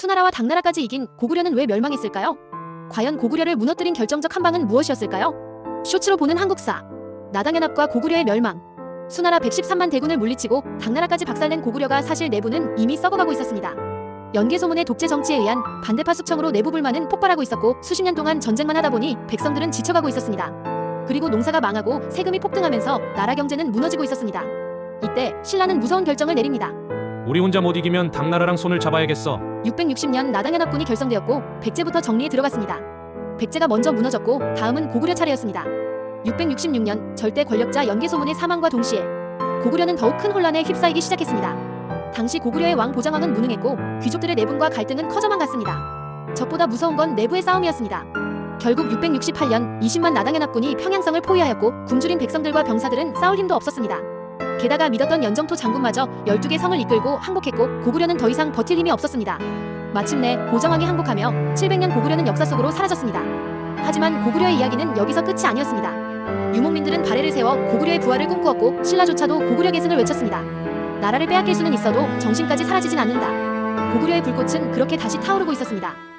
수나라와 당나라까지 이긴 고구려는 왜 멸망했을까요? 과연 고구려를 무너뜨린 결정적 한방은 무엇이었을까요? 쇼츠로 보는 한국사 나당연합과 고구려의 멸망 수나라 113만 대군을 물리치고 당나라까지 박살낸 고구려가 사실 내부는 이미 썩어가고 있었습니다. 연개소문의 독재 정치에 의한 반대파 숙청으로 내부 불만은 폭발하고 있었고 수십 년 동안 전쟁만 하다 보니 백성들은 지쳐가고 있었습니다. 그리고 농사가 망하고 세금이 폭등하면서 나라 경제는 무너지고 있었습니다. 이때 신라는 무서운 결정을 내립니다. 우리 혼자 못 이기면 당나라랑 손을 잡아야겠어. 660년 나당연합군이 결성되었고 백제부터 정리에 들어갔습니다. 백제가 먼저 무너졌고 다음은 고구려 차례였습니다. 666년 절대 권력자 연개소문의 사망과 동시에 고구려는 더욱 큰 혼란에 휩싸이기 시작했습니다. 당시 고구려의 왕 보장왕은 무능했고 귀족들의 내분과 갈등은 커져만 갔습니다. 적보다 무서운 건 내부의 싸움이었습니다. 결국 668년 20만 나당연합군이 평양성을 포위하였고 굶주린 백성들과 병사들은 싸울 힘도 없었습니다. 게다가 믿었던 연정토 장군마저 12개 성을 이끌고 항복했고 고구려는 더 이상 버틸 힘이 없었습니다. 마침내 보정왕이 항복하며 700년 고구려는 역사 속으로 사라졌습니다. 하지만 고구려의 이야기는 여기서 끝이 아니었습니다. 유목민들은 발해를 세워 고구려의 부활을 꿈꾸었고 신라조차도 고구려 계승을 외쳤습니다. 나라를 빼앗길 수는 있어도 정신까지 사라지진 않는다. 고구려의 불꽃은 그렇게 다시 타오르고 있었습니다.